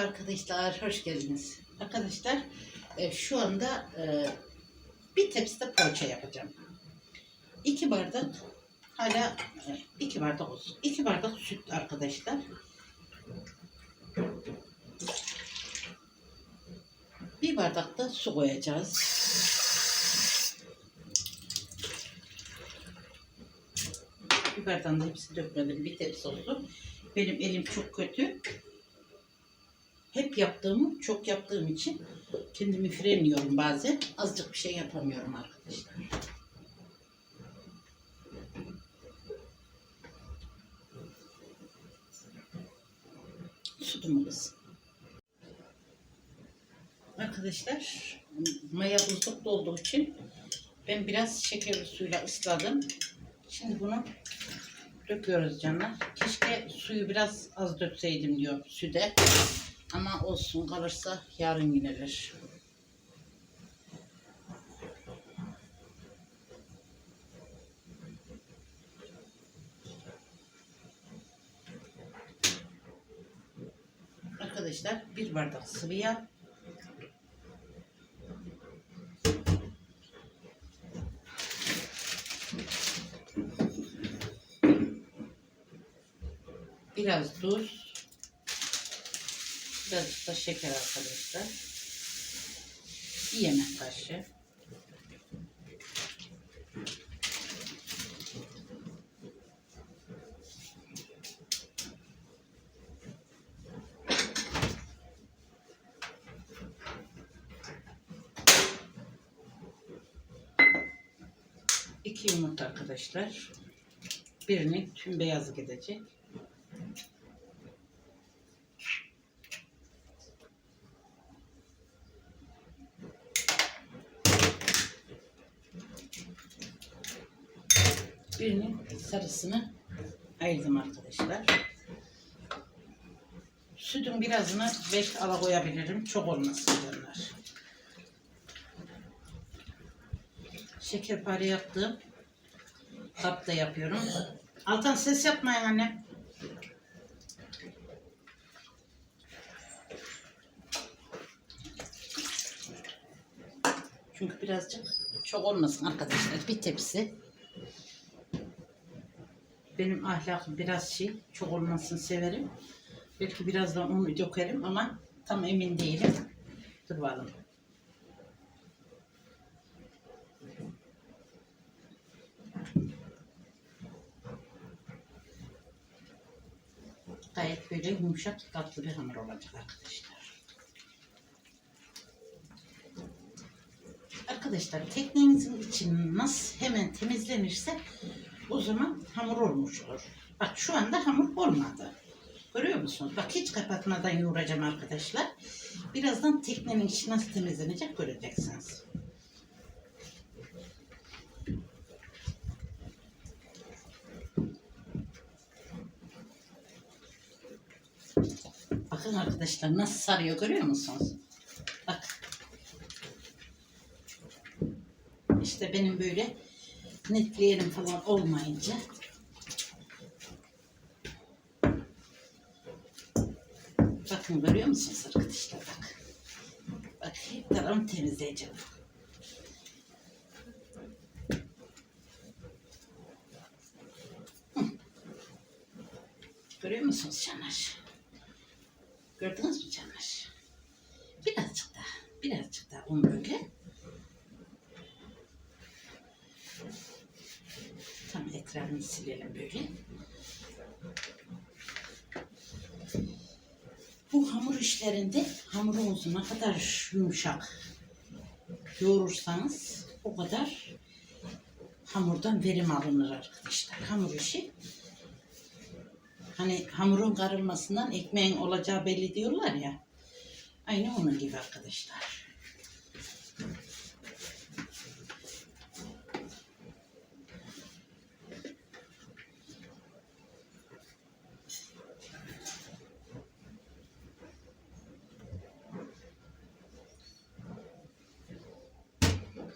arkadaşlar, hoş geldiniz. Arkadaşlar, e, şu anda e, bir tepside poğaça yapacağım. İki bardak, hala e, iki bardak olsun. İki bardak süt arkadaşlar. Bir bardak da su koyacağız. Bir bardağın da hepsi dökmedim. Bir tepsi olsun. Benim elim çok kötü. Hep yaptığımı, çok yaptığım için kendimi frenliyorum bazen. Azıcık bir şey yapamıyorum arkadaşlar. Sütümüz. Arkadaşlar maya buzlukta olduğu için ben biraz şekerli suyla ısladım. Şimdi bunu döküyoruz canlar. Keşke suyu biraz az dökseydim diyor süde. Ama olsun kalırsa yarın yenilir. Arkadaşlar bir bardak sıvı yağ. Biraz tuz. Biraz da şeker arkadaşlar. Bir yemek kaşığı. İki yumurta arkadaşlar. Birinin tüm beyazı gidecek. Birinin sarısını ayırdım arkadaşlar. Sütün birazını belki ala koyabilirim. Çok olmasın diyorlar. Şekerpare yaptım. Kapta yapıyorum. Altan ses yapmayın anne. Çünkü birazcık çok olmasın arkadaşlar. Bir tepsi. Benim ahlakım biraz şey, çok olmasını severim. Belki birazdan onu dökerim ama tam emin değilim. Dur bakalım. Gayet böyle yumuşak tatlı bir hamur olacak arkadaşlar. Arkadaşlar teknenizin içi nasıl hemen temizlenirse o zaman hamur olmuş olur. Bak şu anda hamur olmadı. Görüyor musunuz? Bak hiç kapatmadan yoğuracağım arkadaşlar. Birazdan teknenin içi nasıl temizlenecek göreceksiniz. Bakın arkadaşlar nasıl sarıyor görüyor musunuz? Bak. İşte benim böyle netleyelim falan olmayınca. Bakın görüyor musunuz arkadaşlar bak. Bak hep tarafını temizleyeceğim. Görüyor musunuz canlar gördünüz mü canlar birazcık daha birazcık daha un böyle Tam etrafını silelim böyle. Bu hamur işlerinde hamurunuzu ne kadar yumuşak yoğurursanız o kadar hamurdan verim alınır arkadaşlar. Hamur işi hani hamurun karılmasından ekmeğin olacağı belli diyorlar ya. Aynı onun gibi arkadaşlar.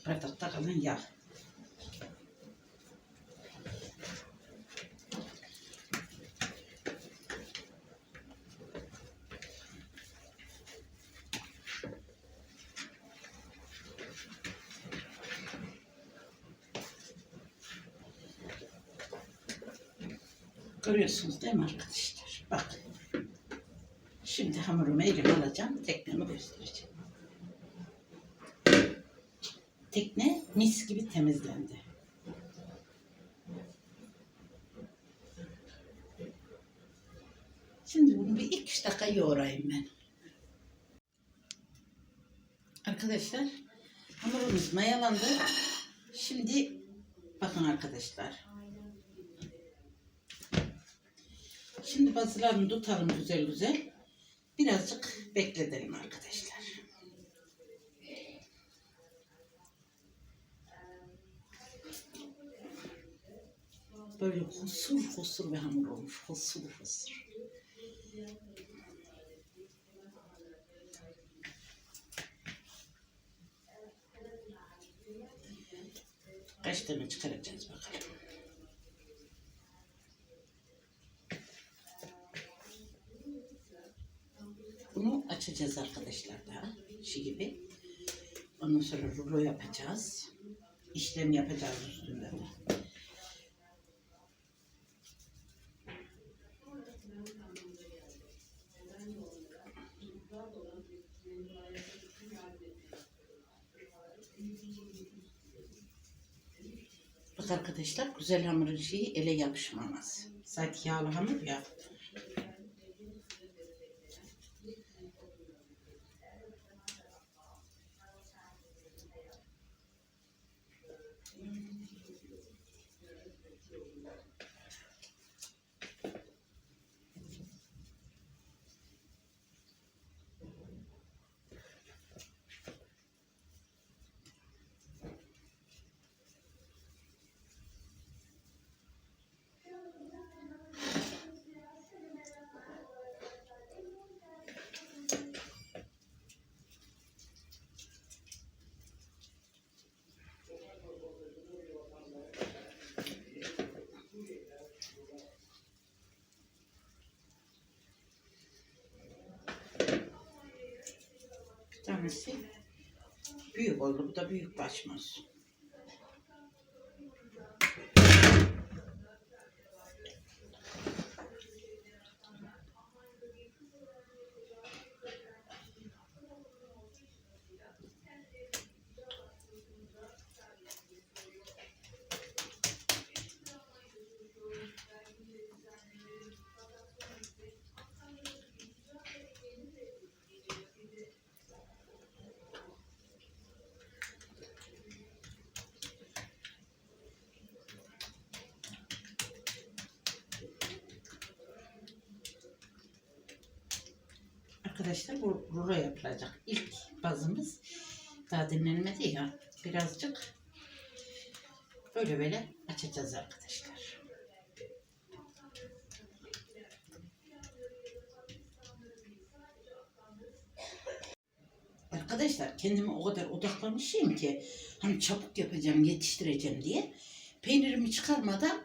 bardakta kalan yağ. Görüyorsunuz değil mi arkadaşlar? Bak. Şimdi hamurumu elime alacağım. Teknemi göstereceğim. Tekne mis gibi temizlendi. Şimdi bunu bir iki dakika yoğurayım ben. Arkadaşlar hamurumuz mayalandı. Şimdi bakın arkadaşlar. Şimdi bazılarını tutalım güzel güzel. Birazcık bekletelim arkadaşlar. Böyle husur husur bir hamur olmuş. Husur husur. Kaç tane çıkaracağız bakalım. Bunu açacağız arkadaşlar daha. Şu gibi. Ondan sonra rulo yapacağız. İşlem yapacağız üstünde de. Bak arkadaşlar güzel hamurun şeyi ele yapışmamaz. Zaten yağlı hamur ya. Bir tanesi büyük oldu. Bu da büyük başmaz. Arkadaşlar bu rulo yapılacak. İlk bazımız daha dinlenmedi ya. Birazcık böyle böyle açacağız arkadaşlar. Arkadaşlar kendime o kadar odaklamışım ki hani çabuk yapacağım, yetiştireceğim diye peynirimi çıkarmadan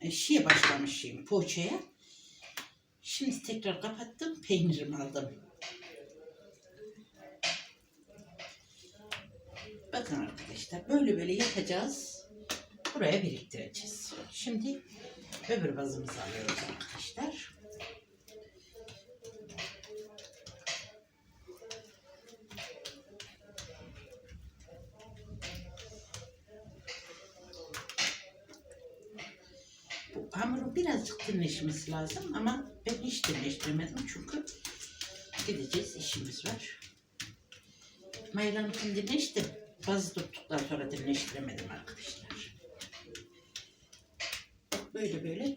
e, şeye başlamışım poğaçaya. Şimdi tekrar kapattım, peynirimi aldım. Bakın arkadaşlar böyle böyle yapacağız. Buraya biriktireceğiz. Şimdi öbür bazımızı alıyoruz arkadaşlar. Bu hamurun birazcık dinleşmesi lazım ama ben hiç dinleştirmedim çünkü gideceğiz işimiz var. Maylanıkını dinleştim. Bazı tuttuktan sonra dinleştiremedim arkadaşlar. Böyle böyle.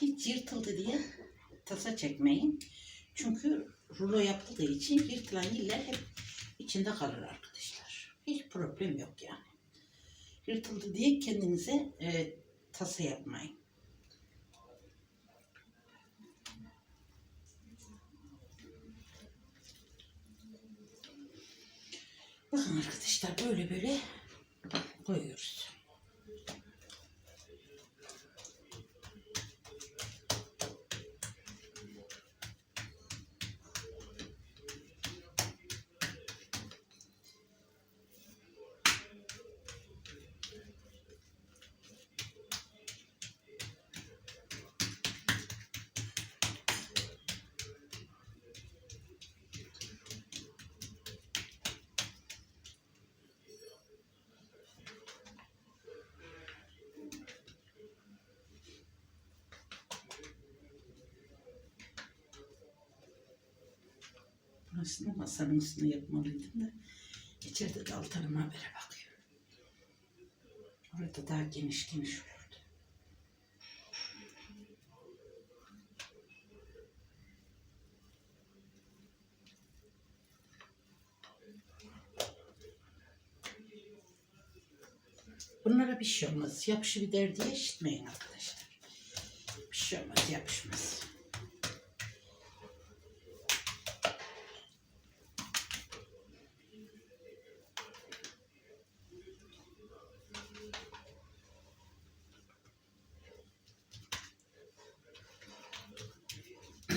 Hiç yırtıldı diye tasa çekmeyin. Çünkü rulo yapıldığı için yırtılan yerler hep içinde kalır arkadaşlar. Hiç problem yok yani. Yırtıldı diye kendinize e, tasa yapmayın. Bakın arkadaşlar böyle böyle koyuyoruz. Aslında masanın üstüne yapmalıydım da içeride de altarıma böyle bakıyor. Orada daha geniş geniş olurdu. Bunlara bir şey olmaz. Yapışı bir derdi işitmeyin arkadaşlar. Bir şey olmaz, yapışmaz.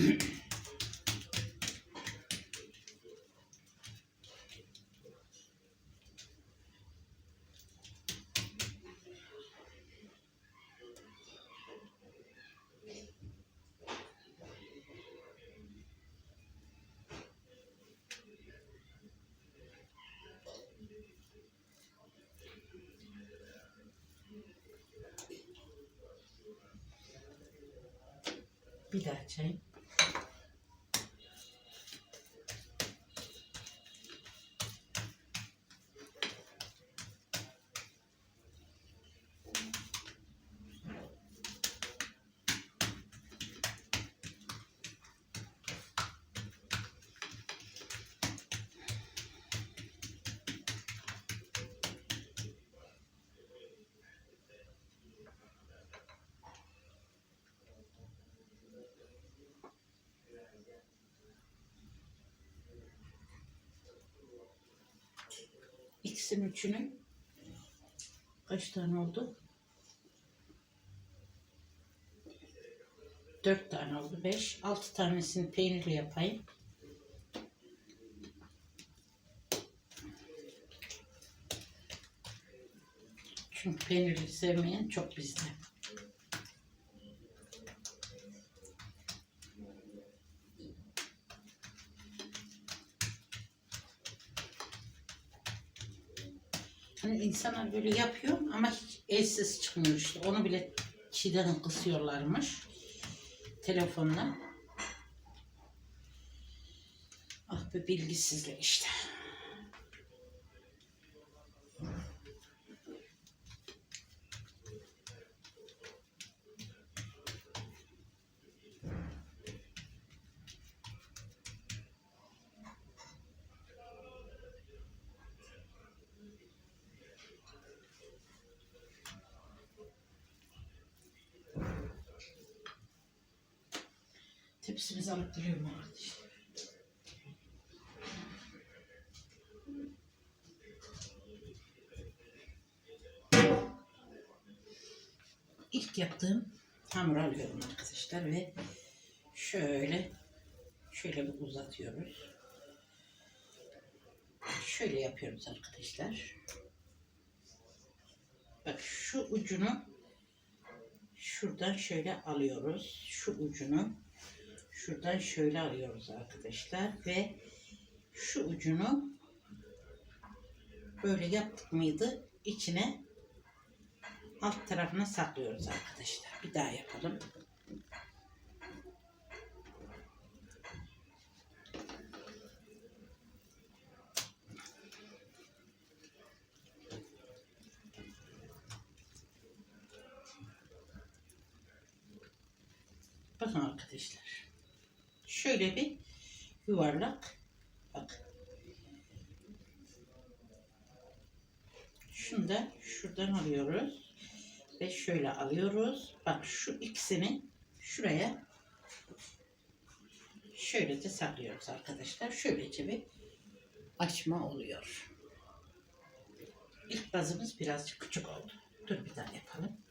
Bir daha açayım. İkisinin üçünü kaç tane oldu? Dört tane oldu. Beş. Altı tanesini peynirli yapayım. Çünkü peynirli sevmeyen çok bizde. Hani insanlar böyle yapıyor ama hiç elsiz çıkmıyor işte. Onu bile çiğden kısıyorlarmış. Telefonla. Ah be bilgisizlik işte. Tepsimizi alıp duruyorum arkadaşlar. İlk yaptığım hamur alıyorum arkadaşlar ve şöyle şöyle bir uzatıyoruz. Şöyle yapıyoruz arkadaşlar. Bak şu ucunu şuradan şöyle alıyoruz. Şu ucunu şuradan şöyle alıyoruz arkadaşlar ve şu ucunu böyle yaptık mıydı içine alt tarafına saklıyoruz arkadaşlar. Bir daha yapalım. Bakın arkadaşlar. Şöyle bir yuvarlak. Bak. Şunu da şuradan alıyoruz. Ve şöyle alıyoruz. Bak şu ikisini şuraya şöyle de saklıyoruz arkadaşlar. Şöylece bir açma oluyor. İlk bazımız birazcık küçük oldu. Dur bir daha yapalım.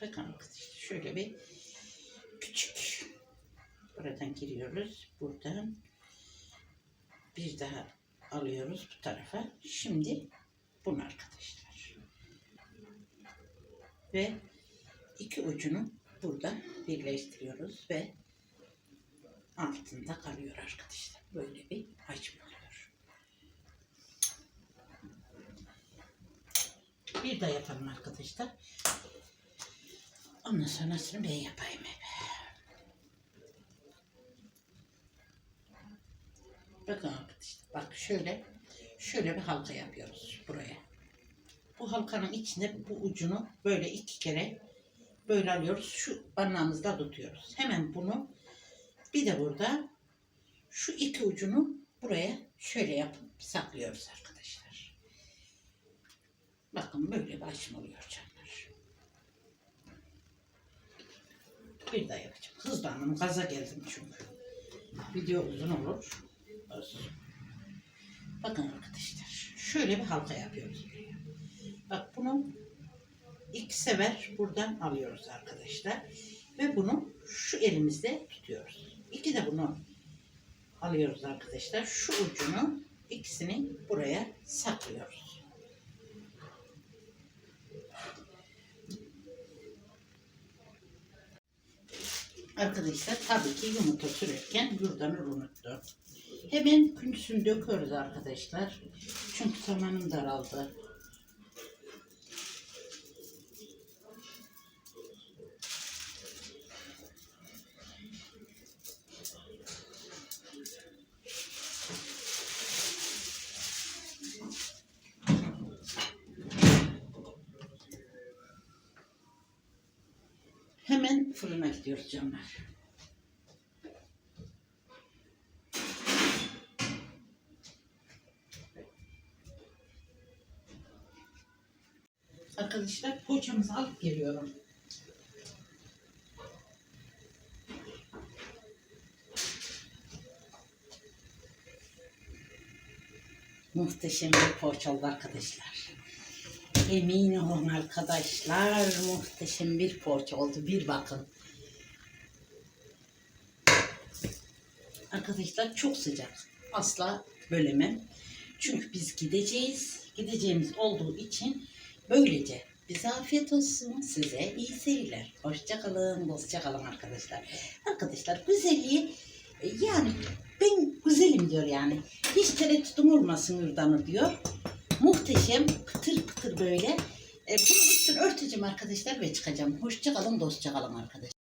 Bakın arkadaşlar şöyle bir küçük. Buradan giriyoruz. Buradan bir daha alıyoruz bu tarafa. Şimdi bunu arkadaşlar. Ve iki ucunu burada birleştiriyoruz ve altında kalıyor arkadaşlar. Böyle bir açma oluyor. Bir daha yapalım arkadaşlar. Ondan sonrasını ben yapayım hep. Bakın arkadaşlar. Bak şöyle şöyle bir halka yapıyoruz buraya. Bu halkanın içinde bu ucunu böyle iki kere böyle alıyoruz. Şu parmağımızda tutuyoruz. Hemen bunu bir de burada şu iki ucunu buraya şöyle yapıp saklıyoruz arkadaşlar. Bakın böyle bir açma oluyor canlar. Bir daha yapacağım. Hızlandım. Gaza geldim çünkü. Video uzun olur. Bakın arkadaşlar. Şöyle bir halka yapıyoruz. Bak bunu iki sefer buradan alıyoruz arkadaşlar. Ve bunu şu elimizde tutuyoruz. İki de bunu alıyoruz arkadaşlar. Şu ucunu ikisini buraya saklıyoruz. Arkadaşlar tabii ki yumurta sürerken yurdanı unuttum. Hemen künsünü döküyoruz arkadaşlar. Çünkü zamanım daraldı. Hemen fırına gidiyoruz canlar. Arkadaşlar poğaçamızı alıp geliyorum. Muhteşem bir poğaça oldu arkadaşlar. Emin olun arkadaşlar muhteşem bir poğaça oldu. Bir bakın. Arkadaşlar çok sıcak. Asla bölemem. Çünkü biz gideceğiz. Gideceğimiz olduğu için böylece bize afiyet olsun. Size iyi seyirler. Hoşça kalın, dostça kalın arkadaşlar. Arkadaşlar güzelliği e, yani ben güzelim diyor yani. Hiç tereddütüm olmasın Yurdanur diyor. Muhteşem, kıtır kıtır böyle. E, bunu üstüne örteceğim arkadaşlar ve çıkacağım. Hoşça kalın, dostça kalın arkadaşlar.